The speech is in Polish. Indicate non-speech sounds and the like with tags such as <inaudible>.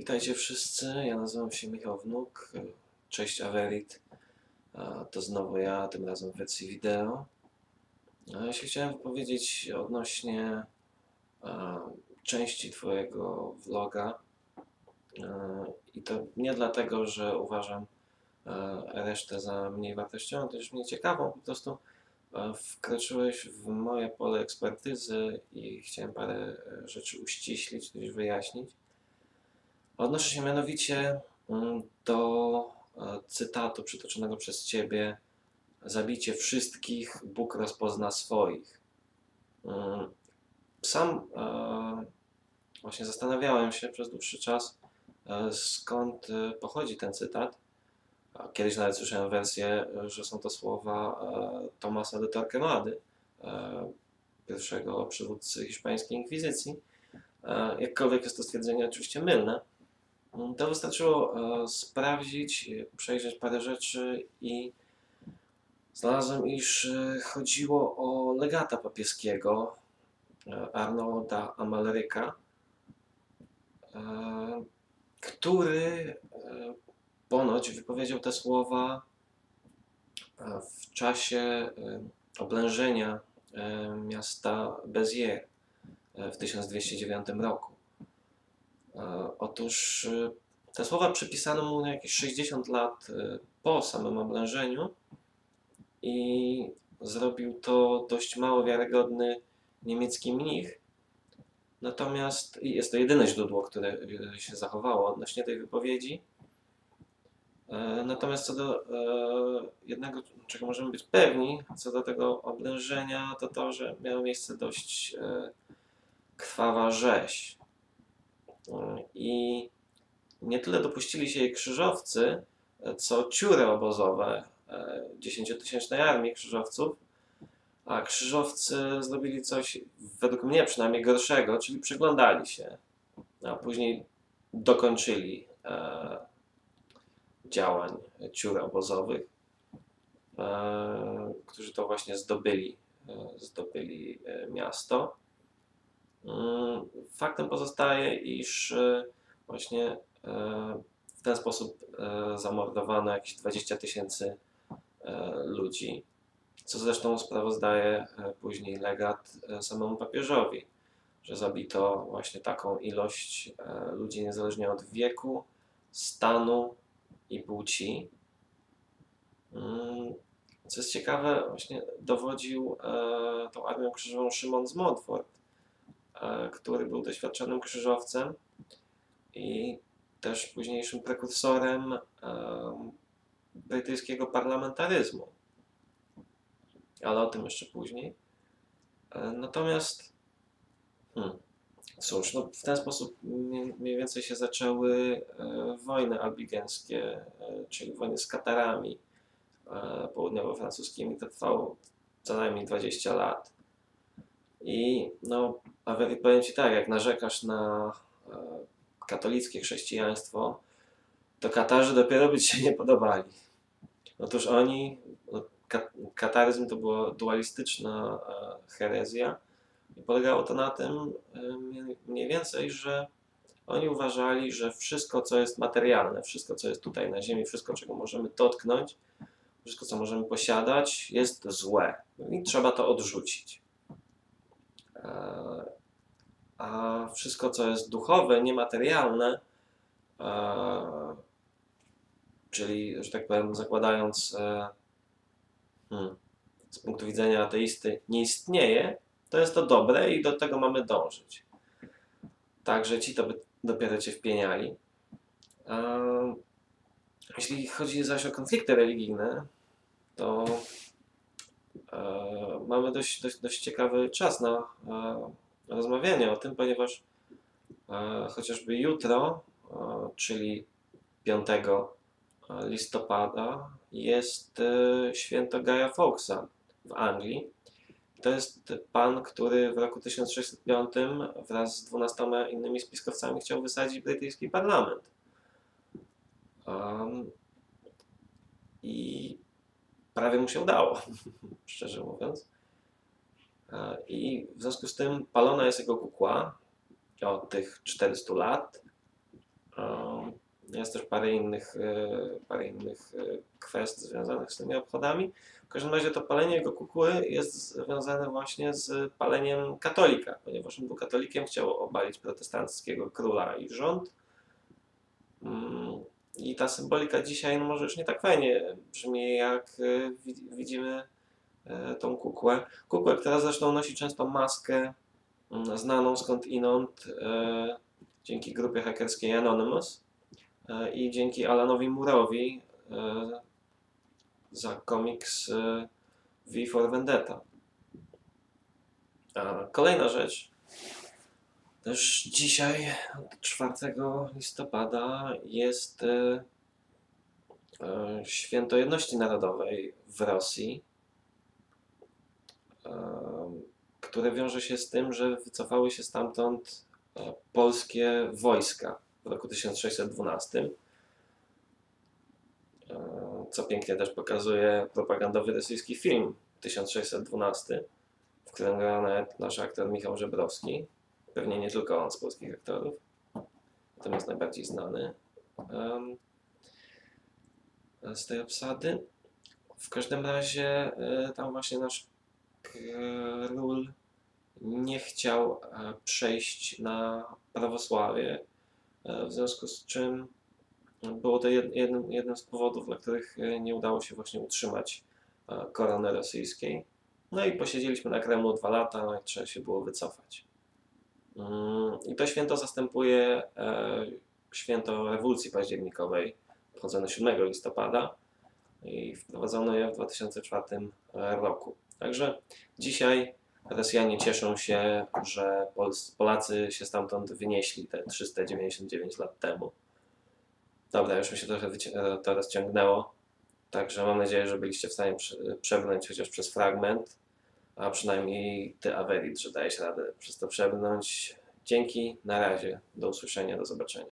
Witajcie wszyscy, ja nazywam się Michał Wnuk. Cześć Averit. To znowu ja, tym razem w wersji wideo. Ja się chciałem wypowiedzieć odnośnie części Twojego vloga. I to nie dlatego, że uważam resztę za mniej wartościową, to już mnie ciekawą, po prostu wkroczyłeś w moje pole ekspertyzy i chciałem parę rzeczy uściślić, coś wyjaśnić. Odnoszę się mianowicie mm, do e, cytatu przytoczonego przez Ciebie: Zabicie wszystkich, Bóg rozpozna swoich. Mm, Sam e, właśnie zastanawiałem się przez dłuższy czas, e, skąd pochodzi ten cytat. Kiedyś nawet słyszałem wersję, że są to słowa Tomasa de Torquemady, pierwszego przywódcy hiszpańskiej inkwizycji. Jakkolwiek jest to stwierdzenie oczywiście mylne, to wystarczyło e, sprawdzić, przejrzeć parę rzeczy i znalazłem, iż e, chodziło o legata papieskiego e, Arnolda Amalryka, e, który ponoć wypowiedział te słowa w czasie oblężenia miasta Béziers e, w 1209 roku. E, Otóż e, te słowa przypisano mu jakieś 60 lat e, po samym oblężeniu i zrobił to dość mało wiarygodny niemiecki mnich. Natomiast jest to jedyne źródło, które się zachowało odnośnie tej wypowiedzi. Natomiast co do jednego, czego możemy być pewni, co do tego oblężenia, to to, że miała miejsce dość krwawa rzeź. I nie tyle dopuścili się jej krzyżowcy, co ciury obozowe e, dziesięciotysięcznej armii krzyżowców, a krzyżowcy zrobili coś, według mnie przynajmniej gorszego, czyli przyglądali się, a później dokończyli e, działań ciur obozowych, e, którzy to właśnie zdobyli, e, zdobyli e, miasto. Mm, Faktem pozostaje, iż e, właśnie e, w ten sposób e, zamordowano jakieś 20 tysięcy ludzi, co zresztą sprawozdaje później legat samemu papieżowi, że zabito właśnie taką ilość ludzi niezależnie od wieku, stanu i płci. Mm, Co jest ciekawe, właśnie dowodził tą armią krzyżową Szymon z Montfort, który był doświadczonym krzyżowcem i też późniejszym prekursorem e, brytyjskiego parlamentaryzmu. Ale o tym jeszcze później. E, Natomiast, hmm, cóż, no w ten sposób mniej więcej się zaczęły e, wojny albigeńskie, e, czyli wojny z Katarami e, południowo-francuskimi. To trwało co najmniej 20 lat. I no, a powiem Ci tak, jak narzekasz na e, katolickie chrześcijaństwo, to Katarzy dopiero by Ci się nie podobali. Otóż oni, no, ka- kataryzm to była dualistyczna e, herezja i polegało to na tym e, mniej więcej, że oni uważali, że wszystko, co jest materialne, wszystko, co jest tutaj na ziemi, wszystko, czego możemy dotknąć, wszystko, co możemy posiadać, jest złe i trzeba to odrzucić. E, A wszystko, co jest duchowe, niematerialne, e, czyli, że tak powiem, zakładając e, hmm, z punktu widzenia ateisty nie istnieje, to jest to dobre i do tego mamy dążyć. Także ci to by dopiero cię wpieniali. Jeśli chodzi zaś o konflikty religijne, to mamy dość, dość, dość ciekawy czas na e, rozmawianie o tym, ponieważ e, chociażby jutro, e, czyli 5 listopada, jest e, święto Gaja Fawkesa w Anglii. To jest pan, który w roku 1605 wraz z 12 innymi spiskowcami chciał wysadzić brytyjski parlament. Um, I prawie mu się udało, <laughs> szczerze mówiąc. E, I w związku z tym palona jest jego kukła od tych 400 lat. Um, Jest też parę innych, e, parę innych e, kwestii związanych z tymi obchodami. W każdym razie to palenie jego kukły jest związane właśnie z paleniem katolika, ponieważ on był katolikiem, chciał obalić protestanckiego króla i rząd. Mm, I ta symbolika dzisiaj no może już nie tak fajnie brzmi, jak e, wi- widzimy e, tą kukłę. Kukłę, która zresztą nosi często maskę mm, znaną skąd inąd e, dzięki grupie hakerskiej Anonymous e, i dzięki Alanowi Murowi e, za komiks e, V for Vendetta. A kolejna rzecz. Też dzisiaj, 4 listopada, jest e, e, Święto Jedności Narodowej w Rosji, e, które wiąże się z tym, że wycofały się stamtąd e, polskie wojska w roku 1612. E, Co pięknie też pokazuje propagandowy rosyjski film 1612, w którym gra nawet nasz aktor Michał Żebrowski. Pewnie nie tylko on z polskich aktorów, natomiast najbardziej znany z tej obsady. W każdym razie e, tam właśnie nasz król nie chciał e, przejść na prawosławie, e, w związku z czym było to jed- jednym, jednym z powodów, dla których e, nie udało się właśnie utrzymać korony rosyjskiej. No i posiedzieliśmy na Kremlu dwa lata, no i trzeba się było wycofać. Mm, I to święto zastępuje święto rewolucji październikowej, obchodzone 7 listopada i wprowadzono je w 2004 roku. Także dzisiaj Rosjanie cieszą się, że Polacy się stamtąd wynieśli te 399 lat temu. Dobra, już mi się trochę wyci- to rozciągnęło, także mam nadzieję, że byliście w stanie prze- przebrnąć chociaż przez fragment, a przynajmniej ty, Averit, że dajesz radę przez to przebrnąć. Dzięki, na razie, do usłyszenia, do zobaczenia.